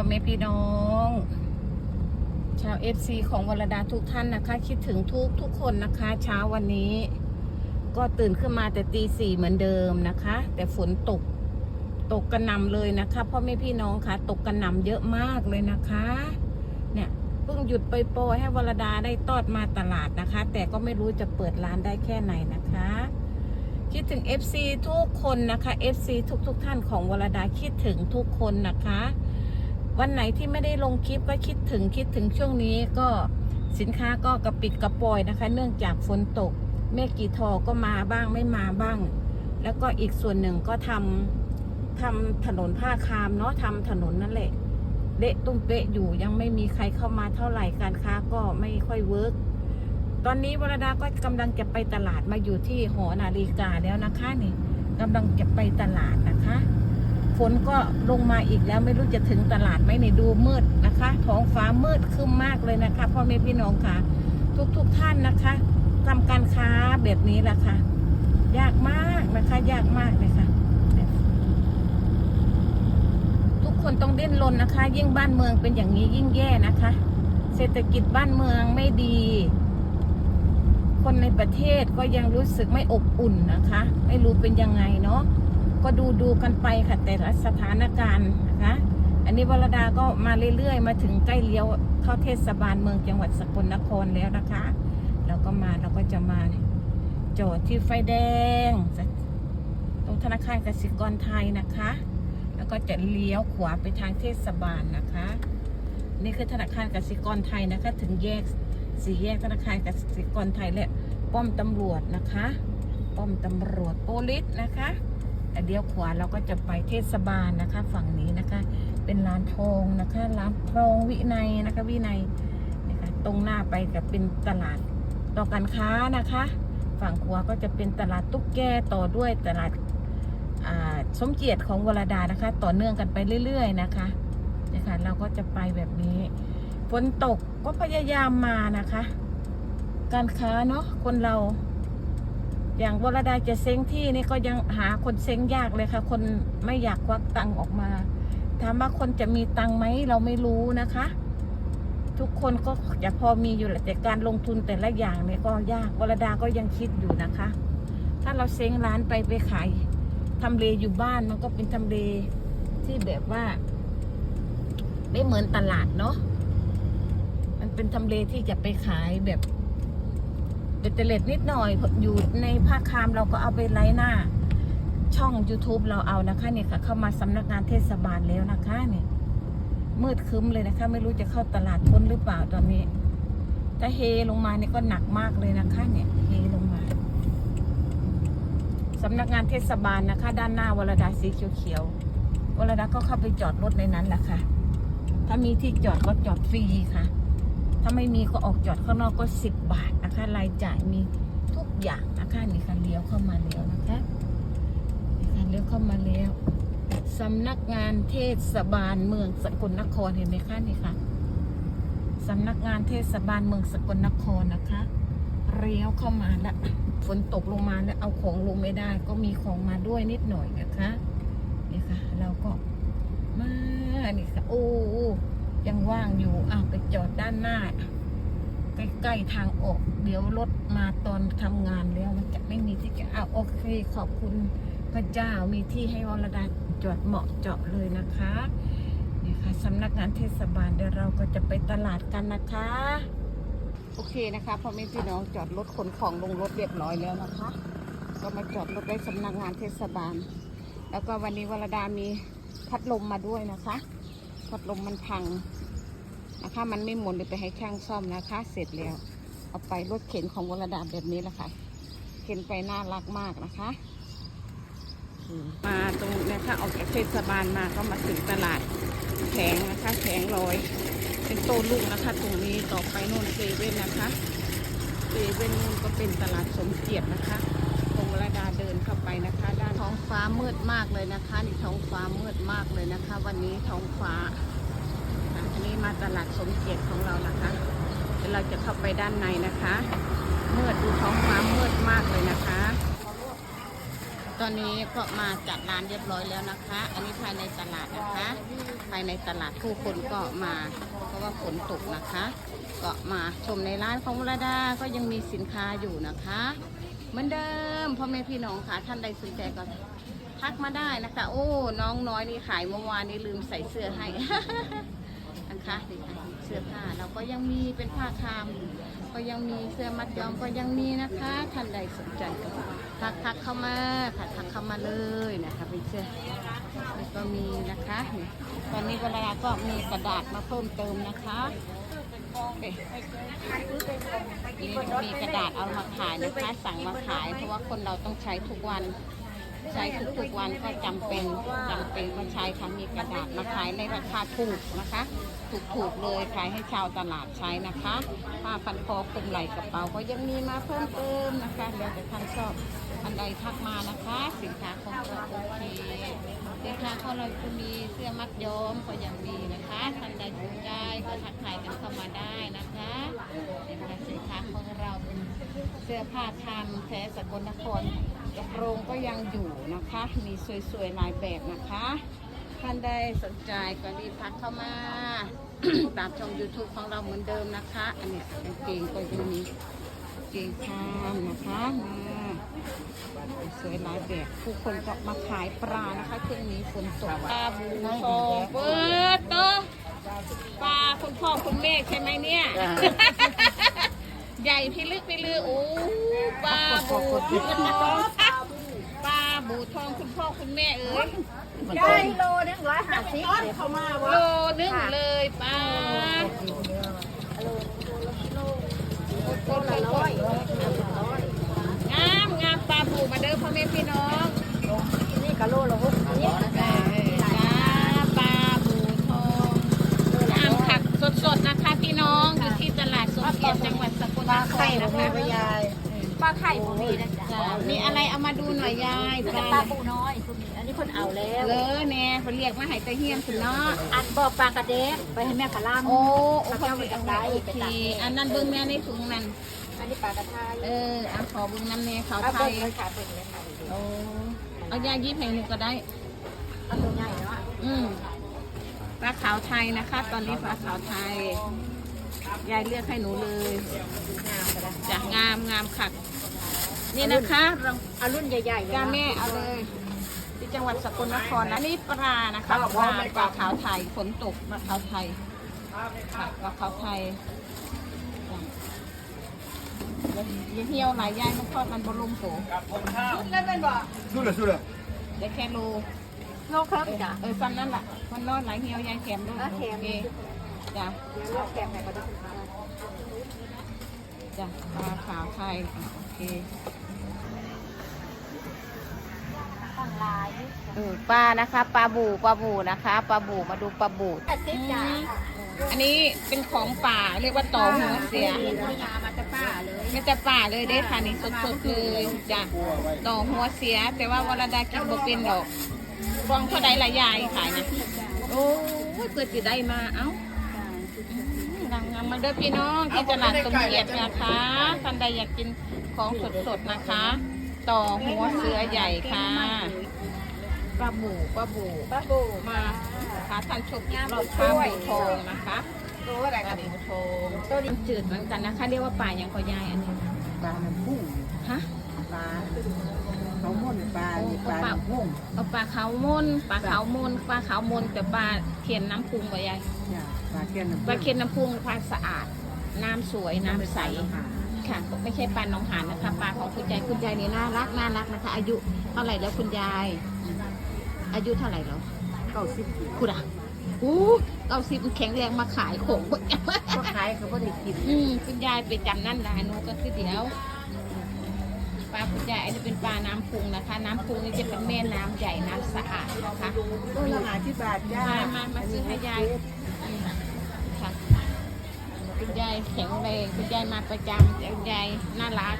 อแม่พี่น้อง ชาวเอฟซีของวรดาทุกท่านนะคะ คิดถึงทุกทุกคนนะคะ เช้าวันนี้ ก็ตื่นขึ้นมาแต่ตีสี่เหมือนเดิมนะคะ แต่ฝนตกตกกระหน่ำเลยนะคะพ่อแม่พี่น้องคะตกกระหน่ำเยอะมากเลยนะคะ เนี่ยเพิ่งหยุดไปโปรให้วรดาได้ตอดมาตลาดนะคะ แต่ก็ไม่รู้จะเปิดร้านได้แค่ไหนนะคะ คิดถึง FC ทุกคนนะคะ FC ทุกทุกท่านของวรดาคิดถึงทุกคนนะคะ วันไหนที่ไม่ได้ลงคลิปก็คิดถึงคิดถึงช่วงนี้ก็สินค้าก็กระปิดกระปอยนะคะ เนื่องจากฝนตกเมฆกีทอก็มาบ้างไม่มาบ้าง แล้วก็อีกส่วนหนึ่งก็ทำทำถนนผ้าคามเนาะทำถนนนั่นแหละเละตุ้มเป๊ะอยู่ยังไม่มีใครเข้ามาเท่าไหร่การค้าก็ไม่ค่อยเวิร์กตอนนี้วรดาก็กำลังจะไปตลาดมาอยู่ที่หอนาฬิกาแล้วนะคะนี่กำลังจะไปตลาดนะคะ ฝนก็ลงมาอีกแล้วไม่รู้จะถึงตลาดไหมเนี่ยดูมืดนะคะ ท้องฟ้ามืดคึ้มมากเลยนะคะพ่อแม่พี่น้องค่ะ ทุกทุกๆท่านนะคะทำการค้าแบบนี้แหละค่ะ ยากมากนะคะ ยากมากเลยค่ะทุกคนต้องดิ้นรนนะคะ ยิ่งบ้านเมืองเป็นอย่างนี้ยิ่งแย่นะคะ เศรษฐกิจบ้านเมืองไม่ดีคนในประเทศก็ยังรู้สึกไม่อบอุ่นนะคะ ไม่รู้เป็นยังไงเนาะ ก็ดูดูกันไปค่ะแต่ละสถานการณ์นะคะอันนี้วรดาก็มาเรื่อยๆ มาถึงใกล้เลี้ยวเข้าเทศบาลเมืองจังหวัดสกลนครแล้วนะคะเราก็มาเราก็จะมาจอดที่ไฟแดงตรงธนาคารกสิกรไทยนะคะ แล้วก็จะเลี้ยวขวาไปทางเทศบาลนะคะ นี่คือธนาคารกสิกรไทยนะคะ ถึงแยกสี่แยกธนาคารกสิกรไทยและป้อมตำรวจนะคะ ป้อมตำรวจโปลิสนะคะ เดี๋ยวขวาเราก็จะไปเทศบาลนะคะ ฝั่งนี้นะคะ เป็นร้านทองนะคะร้านทองวินัยนะคะวินัยนะคะตรงหน้าไปกับเป็นตลาดต่อการค้านะคะ ฝั่งขวาก็จะเป็นตลาดตุ๊กแกต่อด้วยตลาดสมเกียรติของวรดานะคะ ต่อเนื่องกันไปเรื่อย ๆ นะคะนะคะเราก็จะไปแบบนี้ฝนตกก็พยายามมานะคะ การค้าเนาะคนเรา อย่างวรดาจะเซ้งที่นี่ก็ยังหาคนเซ้งยากเลยค่ะ คนไม่อยากควักตังออกมาถามว่าคนจะมีตังไหมเราไม่รู้นะคะ ทุกคนก็จะพอมีอยู่แหละแต่การลงทุนแต่ละอย่างเนี่ยก็ยากวรดาก็ยังคิดอยู่นะคะ ถ้าเราเซ้งร้านไปไปขายทำเลอยู่บ้านมันก็เป็นทำเลที่แบบว่า ไม่เหมือนตลาดเนาะมันเป็นทำเลที่จะไปขายแบบ เบ็ดเตล็ดนิดหน่อย อยู่ในภาคคามเราก็เอาไปไลฟ์หน้า ช่อง YouTube เราเอานะคะเนี่ยค่ะ เข้ามาสำนักงานเทศบาลแล้วนะคะเนี่ยมืดคึ้มเลยนะคะ ไม่รู้จะเข้าตลาดพ้นหรือเปล่าตอนนี้ถ้าเฮลงมาเนี่ยก็หนักมากเลยนะคะเนี่ยเฮลงมาสำนักงานเทศบาลนะคะ ด้านหน้าวรดาสีเขียวๆวรดาก็เข้าไปจอดรถในนั้นแหละค่ะ ถ้ามีที่จอดก็จอดฟรีค่ะ ถ้าไม่มีก็ออกจอดข้างนอกก็สิบบาท นะคะรายจ่ายมีทุกอย่างนะคะนี่ค่ะเลี้ยวเข้ามาแล้วนะคะนี่ค่ะเลี้ยวเข้ามาแล้วสำนักงานเทศบาลเมืองสกลนครเห็นไหมคะนี่ค่ะสำนักงานเทศบาลเมืองสกลนครนะคะเลี้ยวเข้ามาแล้วฝนตกลงมาแล้วเอาของลงไม่ได้ ก็มีของมาด้วยนิดหน่อยนะคะนี่ค่ะเราก็มานี่ค่ะโอ้ยังว่างอยู่อะไปจอดด้านหน้า ใกล้ๆทางออก เดี๋ยวรถมาตอนทำงานแล้วมันจะไม่มีที่จะเอาโอเคขอบคุณพระเจ้ามีที่ให้วรดาจอดเหมาะเจาะเลยนะคะนี่ค่ะสำนักงานเทศบาลเดี๋ยวเราก็จะไปตลาดกันนะคะ โอเคนะคะพ่อแม่พี่น้องจอดรถขนของลงรถเรียบร้อยแล้วนะคะ ก็มาจอดรถได้สำนักงานเทศบาล แล้วก็วันนี้วรดามีพัดลมมาด้วยนะคะ พัดลมมันพัง นะคะ มันไม่หมุนเลยไปให้ช่างซ่อมนะคะ เสร็จแล้ว เอาไปรถเข็นของวรดาแบบนี้แหละค่ะเข็นไปน่ารักมากนะคะ มาตรงนะคะออกจากเทศบาลมาก็มาถึงตลาดแผงนะคะแผงลอย เป็นโตลูกนะคะ ตรงนี้ต่อไปโน่นเซเว่นนะคะเซเว่นนู่นก็เป็นตลาดสมเกียรตินะคะตรงวรดาเดินเข้าไปนะคะ ด้านท้องฟ้ามืดมากเลยนะคะนี่ท้องฟ้ามืดมากเลยนะคะ วันนี้ท้องฟ้า นี้มาตลาดสมเกียรติของเรานะคะเดี๋ยวเราจะเข้าไปด้านในนะคะมืดดูท้องฟ้ามืดมากเลยนะคะ ตอนนี้ก็มาจัดร้านเรียบร้อยแล้วนะคะ อันนี้ภายในตลาดนะคะ ภายในตลาดผู้คนก็มาเพราะว่าฝนตกนะคะ ก็มาชมในร้านของวรดาก็ยังมีสินค้าอยู่นะคะเหมือนเดิมพ่อแม่พี่น้องค่ะท่านใดสนใจก็ทักมาได้นะคะ โอ้ น้องน้อยนี่ขายเมื่อวานนี้ลืมใส่เสื้อให้ นะคะเสื้อผ้าเราก็ยังมีเป็นผ้าคาม ก็ยังมีเสื้อมัดย้อมก็ยังมีนะคะท่านใดสนใจก็ทักทักเข้ามาค่ะทักเข้ามาเลยนะคะเป็นเสื้อนก็มีนะคะ ตอนนี้เวลาก็มีกระดาษมาเพิ่มเติมนะคะอ๊ะนี่มีกระดาษเอามาขายนะคะสั่งมาขาย เพราะว่าคนเราต้องใช้ทุกวัน ใช้ทุกๆวันก็จำเป็นจำเป็นก็ใช้ค่ะมีกระดาษมาขายในราคาถูกนะคะ ถูกๆเลยขายให้ชาวตลาดใช้นะคะผ้าพันคอคลุมไหล่กระเป๋าก็ยังมีมาเพิ่มเติมนะคะแล้วแต่ท่านชอบอันใดทักมานะคะ สินค้าของเราโอเคสินค้าของเราก็มีเสื้อมัดย้อมก็ยังมีนะคะท่านใดสนใจก็ทักทายกันเข้ามาได้นะคะนี่ค่ะสินค้าของเราเป็นเสื้อผ้าทำแท้สกลนคร กระโปรงก็ยังอยู่นะคะ มีสวยๆหลายแบบนะคะ ท่านใดสนใจก็รีบทักเข้ามาตามช่อง YouTube ของเราเหมือนเดิมนะคะ อันเนี้ยกางเกงก็ยังมีเกงข้ามนะคะมาสวยหลายแบบผู้คนก็มาขายปลานะคะช่วงนี้ฝนตกปลาบูทองเปิดโตะปลาคุณพ่อคุณแม่ใช่ไหมเนี่ย ใหญ่พี่ลึกพี่ลือโอ้ปลาบูทองปลาบูทองคุณพ่อคุณแม่เอ้ยได้โลหนึงร้อยห้าสิบโลนึงเลยป้าโลละร้อยงามงามปลาบูมาเด้อพ่อแม่พี่น้องาไข่บ่มีนะจ๊ะจ้ามีอะไรเอามาดูหน่อยยายปลาปลาปูน้อยคุณอันนี้คนเอาแล้วเลอแน่เขาเรียกมาให้ตะเฮียนคุณเนาะอันบ่อปลากระเด็กไปให้แม่กะล่ำโอ้โอ้เขาเป็นอะไรโอเคอันนั้นเบิ้งแม่ในถุงนั่นอันนี้ปลากระทายเออเอาขอเบิ้งน้ำเนเขาเอาไทเบิ่ยงเลยค่ะเบิ่งเลยค่ะโอ้เอายายิบให้หนูก็ได้เอาตัวใหญ่เนาะอืมปลาขาวไทยนะคะ ตอนนี้ปลาขาวไทยยายเลือกให้หนูเลยงามกันละจะงามงามขัด นี่นะคะเราเอารุ่นใหญ่ๆเลยจ้าแม่เอาเลยที่จังหวัดสกลนครนะนี่ปลานะคะปลาปลาขาวไทยฝนตกปลาขาวไทยค่ะปลาขาวไทยจ้ะแล้วเหี่ยวหลายยายมันทอดมันบรุมโผสู้เลยสู้เลยได้แค่โลโลครึ่งจ้ะเออซ้ำนั่นแหละมันนอนหลายเหี่ยวยายแขมด้วยอะแถมโอเคจ้ะเดี๋ยวโลแกมไหนก็ได้ จ้ะปลาขาวไทยอะโอเคตั้งลายเออปลานะคะปลาบูปลาบูนะคะ ปลาบูมาดูปลาบูแปดสิบจ้ะอันนี้เป็นของป่าเรียกว่าต่อหัวเสียมามาจะป้าเลยไม่จะป่าเลยเด้ค่ะนี่สดๆเลยจ้ะต่อหัวเสีย แต่ว่าวรดากินบ่เป็นดอกฟองเท่าใดละยายขายนะโอ้ยเกิดจะได้มาเอ้างา มงามๆมาเด้อพี่น้องที่ตลาดสมเกียรตินะคะท่านใดอยากกินของสดๆนะคะ ต่อหัวเสือใหญ่ค่ะปลาบูปลาบูป้าบูมาค่ะท่านชมอีกรอบปลาบูทองนะคะรู้อะไรปกัลานบูทองตัวนี้จืดเหมือนกันนะคะ เรียกว่าปลาอย่างก็ยายอันนี้ปลาน้ำพุ่งฮะปลา เขาม่นปลานี่ปลาน้ำพุ่งเอาปลาขาวมนปลาขาวมนปลาขาวมนแต่ปลาเขียนน้ำพุงก็ยายเนี่ยปลาเค็มน้ำปลาเขียนน้ำพุงปลาสะอาด น้ำสวยน้ำใสค่ะไม่ใช่ปลาหนองหานนะคะปลาของคุณยายคุณยายนี่น่ารักน่ารักนะคะ อายุเท่าไหร่แล้วคุณยาย อายุเท่าไหร่แล้วเก้าสิบคุณอะอู้เก้าสิบแข็งแรงมาขายของก็ขายเขาก็ได้กินอืมคุณยายไปจำนั่นได้หนูก็คือเดี๋ยว ปลาคุณยายอันนี้เป็นปลาน้ำพุงนะคะ น้ำพุงนี่จะเป็นแม่น้ำใหญ่น้ำสะอาดนะคะตัวละหาที่บาทจ้ามามามาซื้อให้ยายอืมค่ะคุณยายแข็งแรงคุณยายมาประจำคุณยายน่ารัก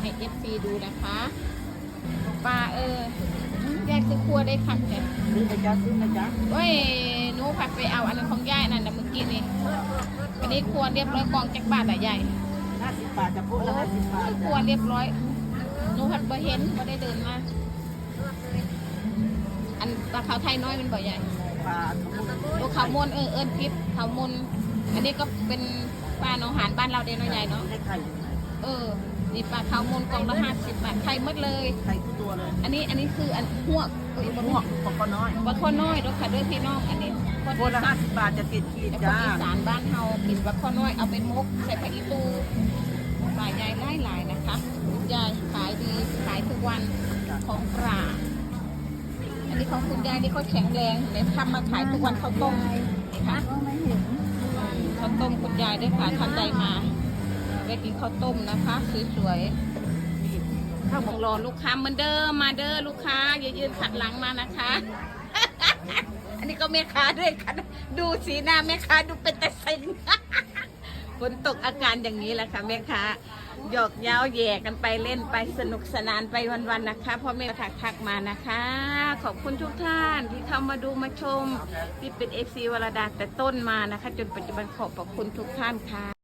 ให้เอฟซีดูนะคะปลาเอออืมยายคือครัวได้คันแท้ซื้อมาจ้าซื้อมาจ้าเว้ยหนูผัดไปเอาอันนั้นของยายนั่นนะเมื่อกี้นี่อันนี้ครัวเรียบร้อยกองจักบาทอะยายห้าสิบบาทจะพูดละห้าสิบบาทครัวเรียบร้อยหนูหัดบ่เห็นบ่ได้เดินมา อันปลาขาวไทยน้อยมันบ่ใหญ่ปลาทั้งหมดตัวขาวมนเออเอิญพิษขาวมนอันนี้ก็เป็นปลาหนองหานบ้านเราเด้น้อยใหญ่เนาะให้ไข่อยู่ไหนเออนี่ปลาขาวมนกล่องละห้าสิบบาทไทยหมดเลย ไข่ทุกตัวเลย อันนี้อันนี้คืออันหวกเอ้ยบ่พหววกกปลาข้อน้อยปลาข้อน้อยเด้วยค่ะเด้วยพี่น้องอันนี้ คนตัวละห้าสิบบาทจะติดขีดแต่คนจ้าอีสานบ้านเฮากินปลาข้อน้อยเอาไปมกใส่ผักอีตูปลายยายไล่หลายนะคะคุณยายขายดีขายทุกวันของปลาอันนี้ของคุณยายนี่เขาแข็งแรงเดี๋ยทำมาขายทุกวันข้าวต้มค่ะไม่เห็นข้าวต้มคุณยายได้วยค่ะท่านใดมาไปกินข้าวต้มนะคะสวยๆข้าวของรอลูกค้าเหมือนเดิมมาเด้อลูกค้าอย่ายืนขัดหลังมานะคะ ก็แม่ค้าด้วยค่ะดูสีหน้าแม่ค้าดูเป็นแต่เซ็งฝนตกอาการอย่างนี้แหละค่ะแม่ค้าหยอกเย้าแย่กันไปเล่นไปสนุกสนานไปวันๆนะคะพ่อแม่ทักทักมานะคะ ขอบคุณทุกท่านที่เข้ามาดูมาชม ที่เป็นเอฟซีวรดาแต่ต้นมานะคะ จนปัจจุบันขอบพระคุณทุกท่านค่ะ